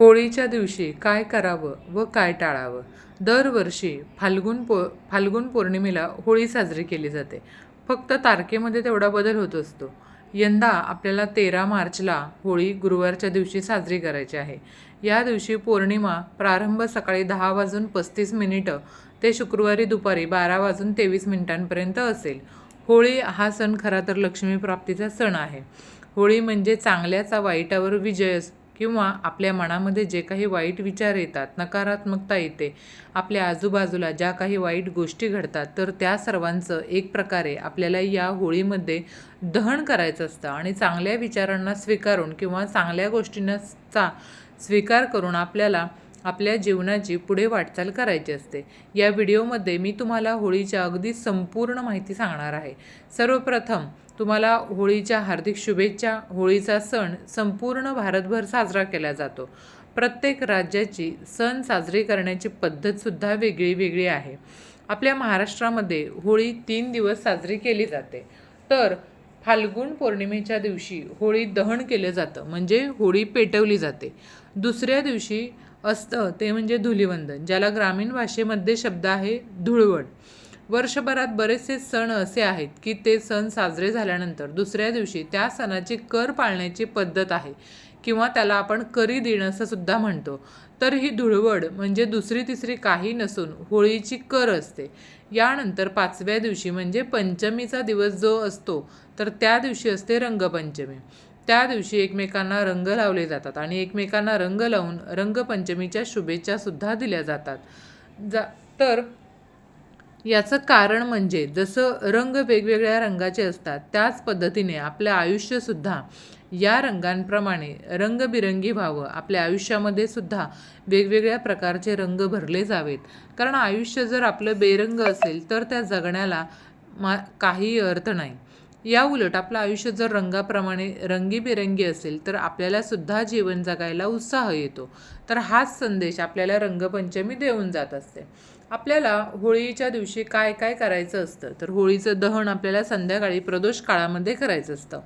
होळीच्या दिवशी काय करावं व काय टाळावं? दरवर्षी फाल्गुन पो फाल्गुन पौर्णिमेला होळी साजरी केली जाते. फक्त तारखेमध्ये तेवढा बदल होत असतो. यंदा आपल्याला तेरा मार्चला होळी गुरुवारच्या दिवशी साजरी करायची आहे. या दिवशी पौर्णिमा प्रारंभ सकाळी दहा वाजून पस्तीस मिनिटं ते शुक्रवारी दुपारी बारा वाजून तेवीस मिनिटांपर्यंत असेल. होळी हा सण खरा तर लक्ष्मीप्राप्तीचा सण आहे. होळी म्हणजे चांगल्याचा वाईटावर विजय किंवा आपल्या मनामध्ये जे काही वाईट विचार येतात नकारात्मकता येते आपल्या आजूबाजूला ज्या काही वाईट गोष्टी घडतात तर त्या सर्वांचं एक प्रकारे आपल्याला या होळीमध्ये दहन करायचं असतं. आणि चांगल्या विचारांना स्वीकारून किंवा चांगल्या गोष्टींचा स्वीकार करून आपल्याला आपल्या जीवनाची पुढे वाटचाल करायची असते. या व्हिडिओमध्ये मी तुम्हाला होळीच्या अगदी संपूर्ण माहिती सांगणार आहे. सर्वप्रथम तुम्हाला होळीच्या हार्दिक शुभेच्छा. होळीचा सण संपूर्ण भारतभर साजरा केला जातो. प्रत्येक राज्याची सण साजरी करण्याची पद्धतसुद्धा वेगळी वेगळी आहे. आपल्या महाराष्ट्रामध्ये होळी तीन दिवस साजरी केली जाते. तर फाल्गुन पौर्णिमेच्या दिवशी होळी दहन केलं जातं म्हणजे होळी पेटवली जाते. दुसऱ्या दिवशी असतं ते म्हणजे धुलिवंदन ज्याला ग्रामीण भाषेमध्ये शब्द आहे धुळवड. वर्षभरात बरेचसे सण असे आहेत की ते सण साजरे झाल्यानंतर दुसऱ्या दिवशी त्या सणाची कर पाळण्याची पद्धत आहे किंवा त्याला आपण करी देणं असं सुद्धा म्हणतो. तर ही धुळवड म्हणजे दुसरी तिसरी काही नसून होळीची कर असते. यानंतर पाचव्या दिवशी म्हणजे पंचमीचा दिवस जो असतो तर त्या दिवशी असते रंगपंचमी. त्या दिवशी एकमेकांना रंग लावले जातात आणि एकमेकांना रंग लावून रंगपंचमीच्या शुभेच्छा सुद्धा दिल्या जातात. जा तर याचं कारण म्हणजे जसं रंग वेगवेगळ्या रंगाचे असतात त्याच पद्धतीने आपलं आयुष्यसुद्धा या रंगांप्रमाणे रंगबिरंगी व्हावं. आपल्या आयुष्यामध्ये सुद्धा वेगवेगळ्या प्रकारचे रंग भरले जावेत. कारण आयुष्य जर आपलं बेरंग असेल तर त्या जगण्याला मा काही अर्थ नाही. या उलट आपलं आयुष्य जर रंगाप्रमाणे रंगीबेरंगी असेल तर आपल्याला सुद्धा जीवन जगायला उत्साह येतो. तर हाच संदेश आपल्याला रंगपंचमी देऊन जात असते. आपल्याला होळीच्या दिवशी काय काय करायचं असतं? तर होळीचं दहन आपल्याला संध्याकाळी प्रदोष काळामध्ये करायचं असतं.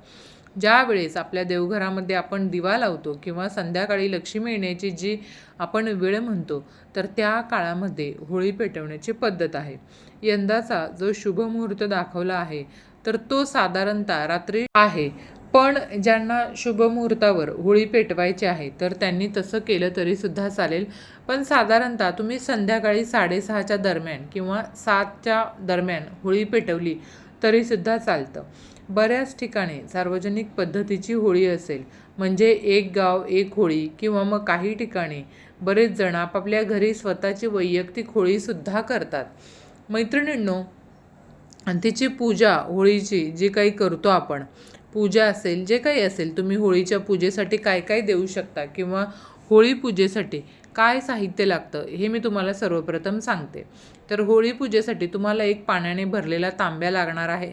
ज्यावेळेस आपल्या देवघरामध्ये आपण दिवा लावतो किंवा संध्याकाळी लक्ष्मी येण्याची जी आपण वेळ म्हणतो तर त्या काळामध्ये होळी पेटवण्याची पद्धत आहे. यंदाचा जो शुभ मुहूर्त दाखवला आहे तर तो साधारणतः रात्री आहे. पण ज्यांना शुभ मुहूर्तावर होळी पेटवायची आहे तर त्यांनी तसं केलं तरीसुद्धा चालेल. पण साधारणतः तुम्ही संध्याकाळी साडेसहाच्या दरम्यान किंवा सातच्या दरम्यान होळी पेटवली तरीसुद्धा चालतं. बऱ्याच ठिकाणी सार्वजनिक पद्धतीची होळी असेल म्हणजे एक गाव एक होळी किंवा मग काही ठिकाणी बरेच जण आपापल्या घरी स्वतःची वैयक्तिक होळीसुद्धा करतात. मैत्रिणींनो तिची पूजा होळीची जी काही करतो आपण पूजा असेल जे काही असेल तुम्ही होळीच्या पूजेसाठी काय काय देऊ शकता किंवा होळी पूजेसाठी काय साहित्य लागतं हे मी तुम्हाला सर्वप्रथम सांगते. तर होळी पूजेसाठी तुम्हाला एक पाण्याने भरलेला तांब्या लागणार आहे.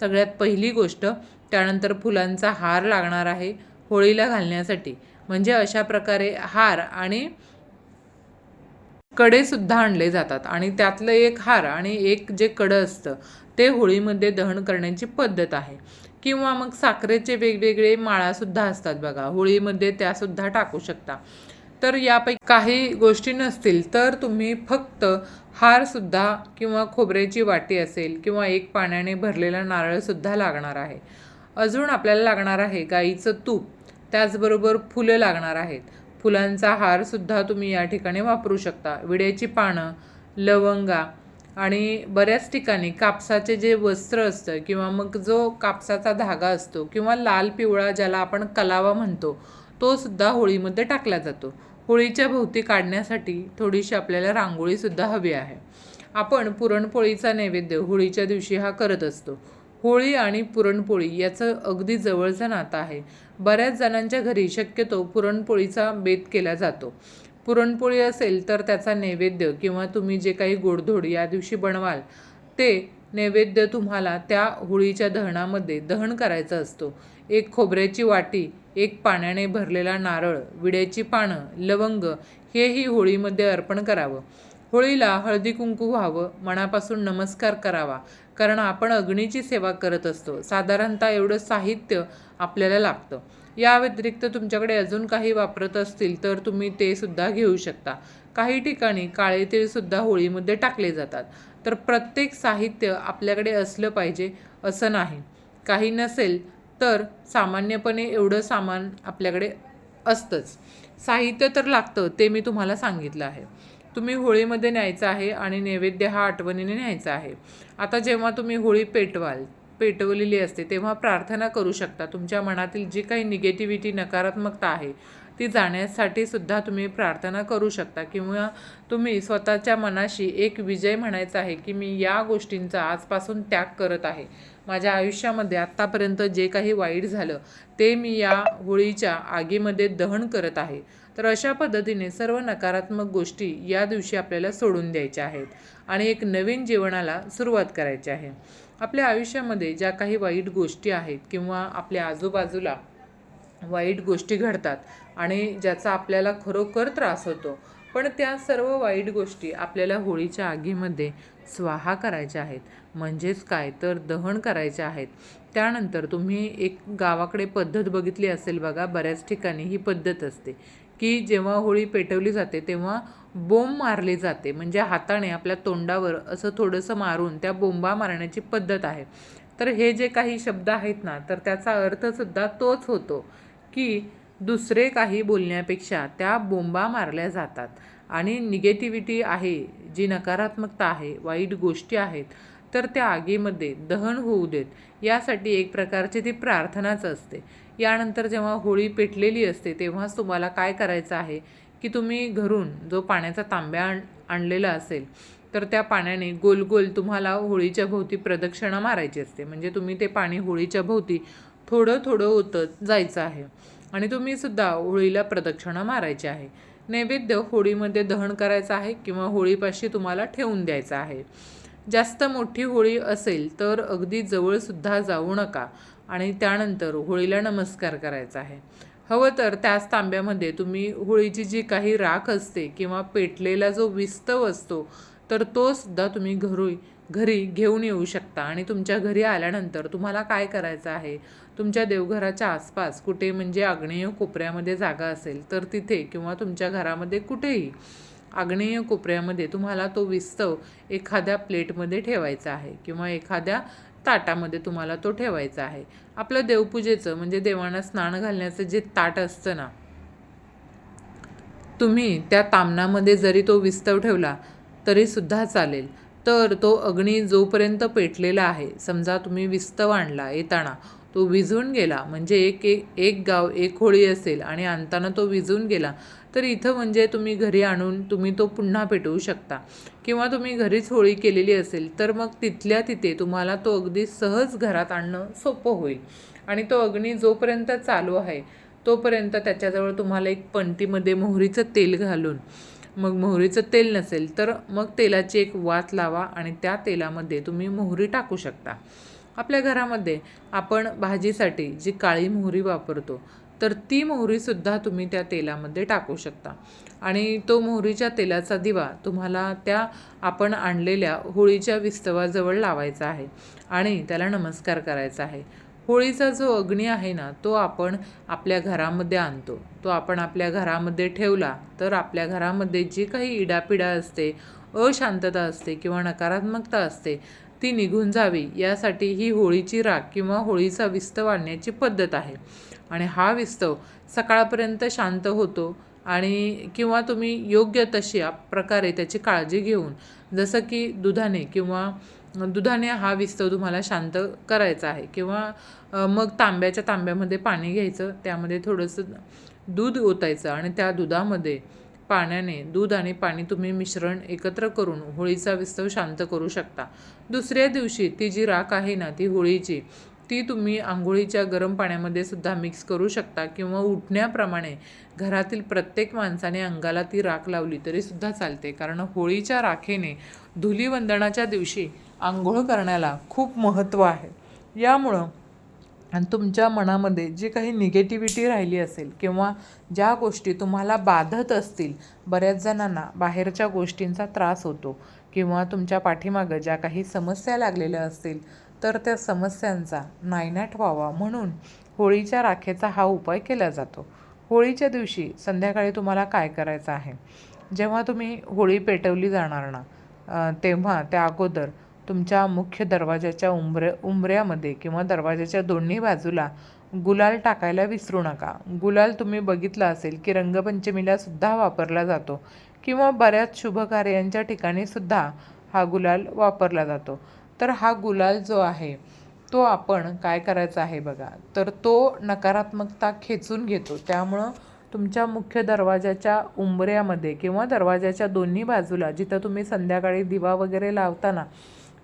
सगळ्यात पहिली गोष्ट त्यानंतर फुलांचा हार लागणार आहे होळीला घालण्यासाठी. म्हणजे अशा प्रकारे हार आणि कडेसुद्धा आणले जातात आणि त्यातलं एक हार आणि एक जे कडं असतं ते होळीमध्ये दहन करण्याची पद्धत आहे. किंवा मग साखरेचे वेगवेगळे माळासुद्धा असतात बघा. होळीमध्ये त्यासुद्धा टाकू शकता. तर यापैकी काही गोष्टी नसतील तर तुम्ही फक्त हारसुद्धा किंवा खोबऱ्याची वाटी असेल किंवा एक पाण्याने भरलेला नारळसुद्धा लागणार आहे. अजून आपल्याला लागणार आहे गाईचं तूप. त्याचबरोबर फुलं लागणार आहेत. फुलांचा हारसुद्धा तुम्ही या ठिकाणी वापरू शकता. विड्याची पानं लवंगा आणि बऱ्याच ठिकाणी कापसाचे जे वस्त्र असतं किंवा मग जो कापसाचा धागा असतो किंवा लाल पिवळा ज्याला आपण कलावा म्हणतो तो सुद्धा होळीमध्ये टाकला जातो. होळीच्या भोवती काढण्यासाठी थोडीशी आपल्याला रांगोळीसुद्धा हवी आहे. आपण पुरणपोळीचा नैवेद्य होळीच्या दिवशी हा करत असतो. होळी आणि पुरणपोळी याचं अगदी जवळचं नातं आहे. बऱ्याच जणांच्या घरी शक्यतो पुरणपोळीचा बेत केला जातो. पुरणपोळी असेल तर त्याचा नैवेद्य किंवा तुम्ही जे काही गोडधोड या दिवशी बनवाल ते नैवेद्य तुम्हाला त्या होळीच्या दहनामध्ये दहन करायचा असतो. एक खोबऱ्याची वाटी एक पाण्याने भरलेला नारळ विड्याची पानं लवंग हेही होळीमध्ये अर्पण करावं. होळीला हळदी कुंकू व्हावं मनापासून नमस्कार करावा कारण आपण अग्नीची सेवा करत असतो. साधारणतः एवढं साहित्य आपल्याला लागतं. या व्यतिरिक्त तुमच्याकडे अजून काही वापरत असतील तर तुम्ही ते सुद्धा घेऊ शकता. काही ठिकाणी काळे तीळसुद्धा होळीमध्ये टाकले जातात. तर प्रत्येक साहित्य आपल्याकडे असलं पाहिजे असं नाही. काही नसेल तर सामान्यपणे एवढं सामान आपल्याकडे असतंच. साहित्य तर लागतं ते मी तुम्हाला सांगितलं आहे. तुम्ही होळीमध्ये न्यायचं आहे आणि नैवेद्य हा आठवणीने न्यायचा आहे. आता जेव्हा तुम्ही होळी पेटवाल पेटवलेली असते तेव्हा प्रार्थना करू शकता. तुमच्या मनातील जी काही निगेटिव्हिटी नकारात्मकता आहे ती जाण्यासाठी सुद्धा तुम्ही प्रार्थना करू शकता. किंवा तुम्ही स्वतःच्या मनाशी एक विजय म्हणायचा आहे की मी या गोष्टींचा आजपासून त्याग करत आहे. माझ्या आयुष्यामध्ये आत्तापर्यंत जे काही वाईट झालं ते मी या होळीच्या आगीमध्ये दहन करत आहे. तर अशा पद्धतीने सर्व नकारात्मक गोष्टी या दिवशी आपल्याला सोडून द्यायच्या आहेत. आणि एक नवीन जीवनाला सुरुवात करायची आहे. आपल्या आयुष्यामध्ये ज्या काही वाईट गोष्टी आहेत किंवा आपल्या आजूबाजूला वाईट गोष्टी घडतात आणि ज्याचा आपल्याला खरोखर त्रास होतो पण त्या सर्व वाईट गोष्टी आपल्याला होळीच्या आगीमध्ये स्वाहा करायच्या आहेत. म्हणजेच काय? तर दहन करायच्या आहेत. त्यानंतर तुम्ही एक गावाकडे पद्धत बघितली असेल बघा बऱ्याच ठिकाणी ही पद्धत असते. की जेव्हा होळी पेटवली जाते तेव्हा बोंब मारली जाते. म्हणजे हाताने आपल्या तोंडावर असं थोडंसं मारून त्या बोंबा मारण्याची पद्धत आहे. तर हे जे काही शब्द आहेत ना तर त्याचा अर्थसुद्धा तोच होतो की दुसरे काही बोलण्यापेक्षा त्या बोंबा मारल्या जातात. आणि निगेटिव्हिटी आहे जी नकारात्मकता आहे वाईट गोष्टी आहेत तर त्या आगीमध्ये दहन होऊ देत यासाठी एक प्रकारची ती प्रार्थनाच असते. यानंतर जेव्हा होळी पेटलेली असते तेव्हाच तुम्हाला काय करायचं आहे? की तुम्ही घरून जो पाण्याचा तांब्या आण आणलेला असेल तर त्या पाण्याने गोल गोल तुम्हाला होळीच्या भोवती प्रदक्षिणा मारायची असते. म्हणजे तुम्ही ते पाणी होळीच्या भोवती थोडं थोडं ओतत जायचं आहे. आणि तुम्ही सुद्धा होळीला प्रदक्षिणा मारायची आहे. नैवेद्य होळीमध्ये दहन करायचं आहे किंवा होळीपाशी तुम्हाला ठेवून द्यायचं आहे. जास्त मोठी होळी असेल तर अगदी जवळसुद्धा जाऊ नका. आणि त्यानंतर होळीला नमस्कार करायचा आहे. हवं तर त्याच तांब्यामध्ये तुम्ही होळीची जी काही राख असते किंवा पेटलेला जो विस्तव असतो तर तो सुद्धा तुम्ही घरी घरी घेऊन येऊ शकता. आणि तुमच्या घरी आल्यानंतर तुम्हाला काय करायचं आहे? तुमच्या देवघराच्या आसपास कुठे म्हणजे आग्नेय कोपऱ्यामध्ये जागा असेल तर तिथे किंवा तुमच्या घरामध्ये कुठेही आग्नेय कोपऱ्यामध्ये तुम्हाला तो विस्तव एखाद्या प्लेटमध्ये ठेवायचा आहे किंवा एखाद्या ताटामध्ये तुम्हाला तो ठेवायचा आहे. आपलं देवपूजेचं म्हणजे देवांना स्नान घालण्याचं जे ताट असतं ना तुम्ही त्या तामणामध्ये जरी तो विस्तव ठेवला तरीसुद्धा चालेल. तर तो अग्नी जोपर्यंत पेटलेला आहे समजा तुम्ही विस्तव आणला येताना तो विझून गेला म्हणजे एक एक एक गाव एक होळी असेल आणि आणताना तो विझून गेला तर इथं म्हणजे तुम्ही घरी आणून तुम्ही तो पुन्हा पेटवू शकता. किंवा तुम्ही घरीच होळी केलेली असेल तर मग तिथल्या तिथे तुम्हाला तो अगदी सहज घरात आणणं सोपं होईल. आणि तो अग्नी जोपर्यंत चालू आहे तोपर्यंत त्याच्याजवळ तुम्हाला एक पंटीमध्ये मोहरीचं तेल घालून मग मोहरीचं तेल नसेल तर मग तेलाची एक वात लावा आणि त्या तेलामध्ये तुम्ही मोहरी टाकू शकता. आपल्या घरामध्ये आपण भाजीसाठी जी काळी मोहरी वापरतो तर ती मोहरीसुद्धा तुम्ही त्या तेलामध्ये टाकू शकता. आणि तो मोहरीच्या तेलाचा दिवा तुम्हाला त्या आपण आणलेल्या होळीच्या विस्तवाजवळ लावायचा आहे आणि त्याला नमस्कार करायचा आहे. होळीचा जो अग्नी आहे ना तो आपण आपल्या घरामध्ये आणतो. तो आपण आपल्या घरामध्ये ठेवला तर आपल्या घरामध्ये जी काही इडापिडा असते अशांतता असते किंवा नकारात्मकता असते ती निघून जावी यासाठी ही होळीची राख किंवा होळीचा विस्तव आणण्याची पद्धत आहे. आणि हा विस्तव सकाळपर्यंत शांत होतो आणि किंवा तुम्ही योग्य तशी प्रकारे त्याची काळजी घेऊन जसं की दुधाने किंवा दुधाने हा विस्तव तुम्हाला शांत करायचा आहे किंवा मग तांब्याच्या तांब्यामध्ये पाणी घ्यायचं त्यामध्ये थोडंसं दूध ओतायचं आणि त्या दुधामध्ये पाण्याने दूध आणि पाणी तुम्ही मिश्रण एकत्र करून होळीचा विस्तव शांत करू शकता. दुसऱ्या दिवशी ती जी राख आहे ना ती होळीची ती तुम्ही आंघोळीच्या गरम पाण्यामध्ये सुद्धा मिक्स करू शकता किंवा उठण्याप्रमाणे घरातील प्रत्येक माणसाने अंगाला ती राख लावली तरीसुद्धा चालते. कारण होळीच्या राखेने धुलीवंदनाच्या दिवशी आंघोळ करण्याला खूप महत्त्व आहे. यामुळं आणि तुमच्या मनामध्ये जी काही निगेटिव्हिटी राहिली असेल किंवा ज्या गोष्टी तुम्हाला बाधत असतील बऱ्याच जणांना बाहेरच्या गोष्टींचा त्रास होतो किंवा तुमच्या पाठीमागं ज्या काही समस्या लागलेल्या असतील तर त्या समस्यांचा नायनाट व्हावा म्हणून होळीच्या राखेचा हा उपाय केला जातो. होळीच्या दिवशी संध्याकाळी तुम्हाला काय करायचं आहे? जेव्हा तुम्ही होळी पेटवली जाणार ना तेव्हा त्या अगोदर तुमच्या मुख्य दरवाजाच्या उंबरे उंबऱ्यामध्ये किंवा दरवाजाच्या दोन्ही बाजूला गुलाल टाकायला विसरू नका. गुलाल तुम्ही बघितला असेल की रंगपंचमीला सुद्धा वापरला जातो किंवा बऱ्याच शुभ कार्यांच्या ठिकाणी सुद्धा हा गुलाल वापरला जातो. तर हा गुलाल जो आहे तो आपण काय करायचा आहे बघा. तर तो नकारात्मकता खेचून घेतो. त्यामुळं तुमच्या मुख्य दरवाजाच्या उंबऱ्यामध्ये किंवा दरवाजाच्या दोन्ही बाजूला जिथं तुम्ही संध्याकाळी दिवा वगैरे लावताना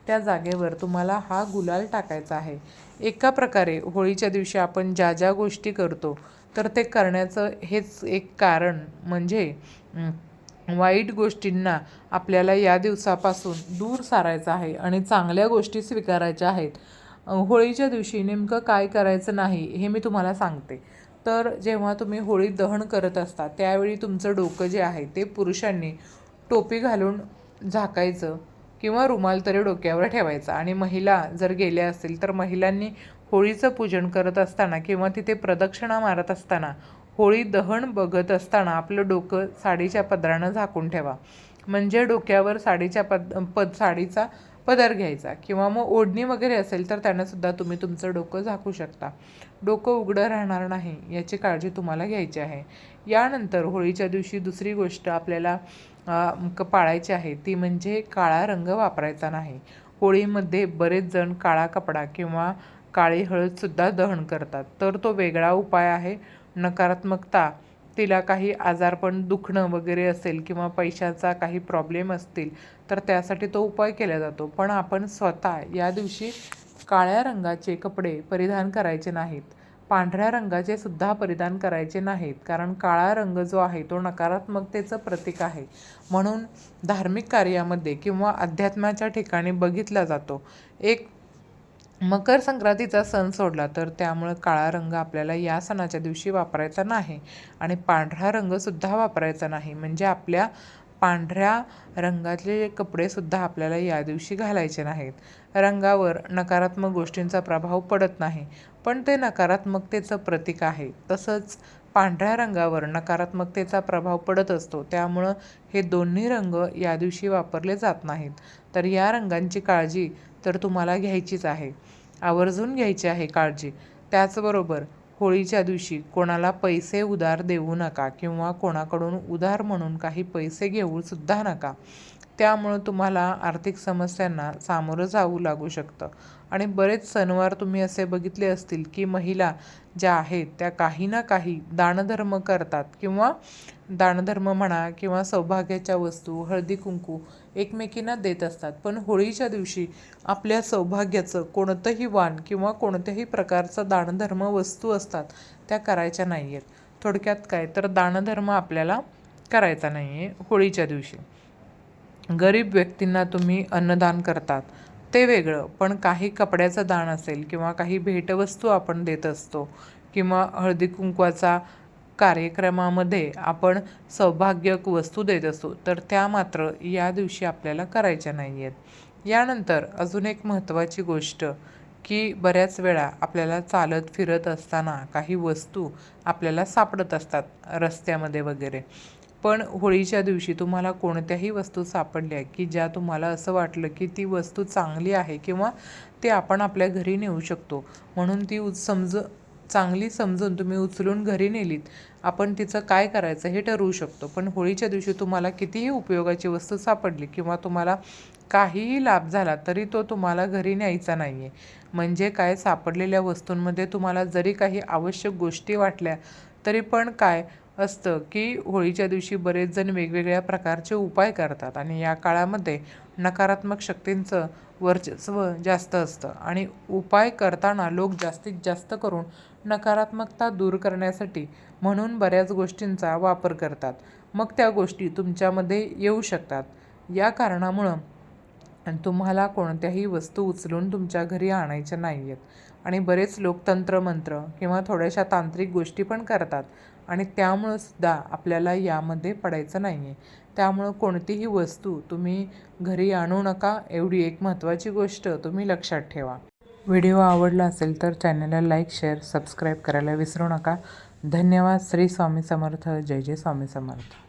त्या जागेवर तुम्हाला हा गुलाल टाकायचा आहे. एका प्रकारे होळीच्या दिवशी आपण ज्या ज्या गोष्टी करतो तर ते करण्याचं हेच एक कारण म्हणजे वाईट गोष्टींना आपल्याला या दिवसापासून दूर सारायचं आहे आणि चांगल्या गोष्टी स्वीकारायच्या आहेत. होळीच्या दिवशी नेमकं काय करायचं नाही हे मी तुम्हाला सांगते. तर जेव्हा तुम्ही होळी दहन करत असता त्यावेळी तुमचं डोकं जे आहे ते पुरुषांनी टोपी घालून झाकायचं किंवा रुमाल तरी डोक्यावर ठेवायचा. आणि महिला जर गेल्या असतील तर महिलांनी होळीचं पूजन करत असताना किंवा तिथे प्रदक्षिणा मारत असताना होळी दहन बघत असताना आपलं डोकं साडीच्या पदरानं झाकून ठेवा. म्हणजे डोक्यावर साडीच्या पद पद साडीचा पदर घ्यायचा. किंवा मग ओढणी वगैरे असेल तर त्यांनासुद्धा तुम्ही तुमचं डोकं झाकू शकता. डोकं उघडं राहणार नाही याची काळजी तुम्हाला घ्यायची आहे. यानंतर होळीच्या दिवशी दुसरी गोष्ट आपल्याला क- पाळायची आहे ती म्हणजे काळा रंग वापरायचा नाही. होळीमध्ये बरेच जण काळा कपडा किंवा काळी हळदसुद्धा दहन करतात. तर तो वेगळा उपाय आहे. नकारात्मकता तिला काही आजारपण दुखणं वगैरे असेल किंवा पैशाचा काही प्रॉब्लेम असतील तर त्यासाठी तो उपाय केला जातो. पण आपण स्वतः या दिवशी काळ्या रंगाचे कपडे परिधान करायचे नाहीत. पांढऱ्या रंगाचे सुद्धा परिधान करायचे नाहीत कारण काळा रंग जो आहे तो नकारात्मकतेचं प्रतीक आहे. म्हणून धार्मिक कार्यामध्ये किंवा अध्यात्माच्या ठिकाणी बघितला जातो. एक मकर संक्रांतीचा सण सोडला तर त्यामुळं काळा रंग आपल्याला या सणाच्या दिवशी वापरायचा नाही आणि पांढरा रंगसुद्धा वापरायचा नाही. म्हणजे आपल्या पांढऱ्या रंगातले कपडेसुद्धा आपल्याला या दिवशी घालायचे नाहीत. रंगावर नकारात्मक गोष्टींचा प्रभाव पडत नाही पण ते नकारात्मकतेचं प्रतीक आहे. तसंच पांढऱ्या रंगावर नकारात्मकतेचा प्रभाव पडत असतो. त्यामुळं हे दोन्ही रंग या दिवशी वापरले जात नाहीत. तर या रंगांची काळजी तर तुम्हाला घ्यायचीच आहे. आवर्जून घ्यायची आहे काळजी. त्याचबरोबर होळीच्या दिवशी कोणाला पैसे उधार देऊ नका किंवा कोणाकडून उधार म्हणून काही पैसे घेऊ सुद्धा नका. त्यामुळं तुम्हाला आर्थिक समस्यांना सामोरं जावं लागू शकतं. आणि बरेच सणवार तुम्ही असे बघितले असतील की महिला ज्या आहेत त्या काही ना काही दानधर्म करतात किंवा दानधर्म म्हणा किंवा सौभाग्याच्या वस्तू हळदी कुंकू एकमेकींना देत असतात. पण होळीच्या दिवशी आपल्या सौभाग्याचं कोणतंही वाण किंवा कोणत्याही प्रकारचं दानधर्म वस्तू असतात त्या करायच्या नाही आहेत थोडक्यात काय? तर दानधर्म आपल्याला करायचा नाही आहे होळीच्या दिवशी. गरीब व्यक्तींना तुम्ही अन्नदान करतात. ते वेगळं पण काही कपड्याचं दान असेल किंवा काही भेटवस्तू आपण देत असतो किंवा हळदी कुंकवाचा कार्यक्रमामध्ये आपण सौभाग्यक वस्तू देत असतो तर त्या मात्र या दिवशी आपल्याला करायच्या नाही आहेत यानंतर अजून एक महत्त्वाची गोष्ट की बऱ्याच वेळा आपल्याला चालत फिरत असताना काही वस्तू आपल्याला सापडत असतात रस्त्यामध्ये वगैरे. पण होळीच्या दिवशी तुम्हाला कोणत्याही वस्तू सापडल्या की ज्या तुम्हाला असं वाटलं की ती वस्तू चांगली आहे किंवा ते आपण आपल्या घरी नेऊ शकतो. म्हणून ती उच समज चांगली समजून तुम्ही उचलून घरी नेलीत आपण तिचं काय करायचं हे ठरवू शकतो. पण होळीच्या दिवशी तुम्हाला कितीही उपयोगाची वस्तू सापडली किंवा तुम्हाला काहीही लाभ झाला तरी तो तुम्हाला घरी न्यायचा नाही आहे म्हणजे काय? सापडलेल्या वस्तूंमध्ये तुम्हाला जरी काही आवश्यक गोष्टी वाटल्या तरी पण काय? असतं की होळीच्या दिवशी बरेच जण वेगवेगळ्या प्रकारचे उपाय करतात आणि या काळामध्ये नकारात्मक शक्तींचं वर्चस्व जास्त असतं. आणि उपाय करताना लोक जास्तीत जास्त करून नकारात्मकता दूर करण्यासाठी म्हणून बऱ्याच गोष्टींचा वापर करतात. मग त्या गोष्टी तुमच्यामध्ये येऊ शकतात. या कारणामुळं तुम्हाला कोणत्याही वस्तू उचलून तुमच्या घरी आणायच्या नाही आहेत आणि बरेच लोक तंत्रमंत्र किंवा थोड्याशा तांत्रिक गोष्टी पण करतात. आणि त्यामुळं सुद्धा आपल्याला यामध्ये पडायचं नाही आहे त्यामुळं कोणतीही वस्तू तुम्ही घरी आणू नका. एवढी एक महत्त्वाची गोष्ट तुम्ही लक्षात ठेवा. व्हिडिओ आवडला असेल तर चॅनलला लाईक शेअर सबस्क्राईब करायला विसरू नका. धन्यवाद. श्री स्वामी समर्थ. जय जय स्वामी समर्थ.